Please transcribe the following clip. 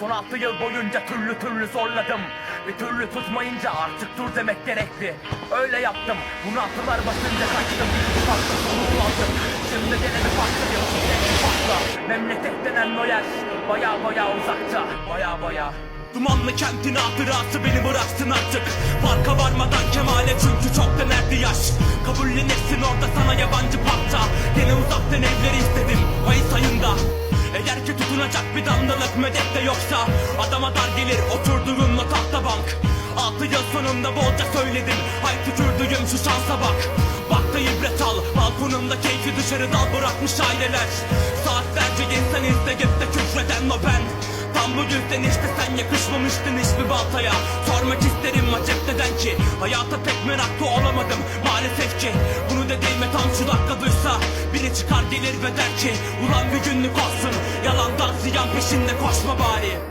Son altı yıl boyunca türlü türlü zorladım. Bir türlü tutmayınca artık dur demek gerekli Öyle yaptım bunu attılar basınca kaçtım. Farklı sonu aldım. Şimdi denedi farklı bir tek farkla Memleket denen o yer Baya baya uzakta Baya baya. Dumanlı kentin hatırası beni bıraksın artık. Farka varmadan kemale çünkü çok denerdi yaş. Kabullenirsin orada sana yabancı parça. Gene uzaktan evleri istedim Tutunacak bir damlalık medet de yoksa Adama dar gelir oturduğumla tahta bank. Altı yıl sonunda bolca söyledim Hay tükürdüğüm şu şansa bak. Bak da ibret al Balkonumda keyfi dışarı dal bırakmış aileler. Saatlerce insan izleyip de küfreden o ben. Tam bu yüzden işte sen yakışmamıştın hiçbir baltaya. Sormak isterim acep neden ki Hayata pek meraklı olamadım maalesef ki. Bunu dediğime tam şu dakika duysa Biri çıkar gelir ve der ki Ulan bir günlük olsun Yalandan ziyan peşinde koşma bari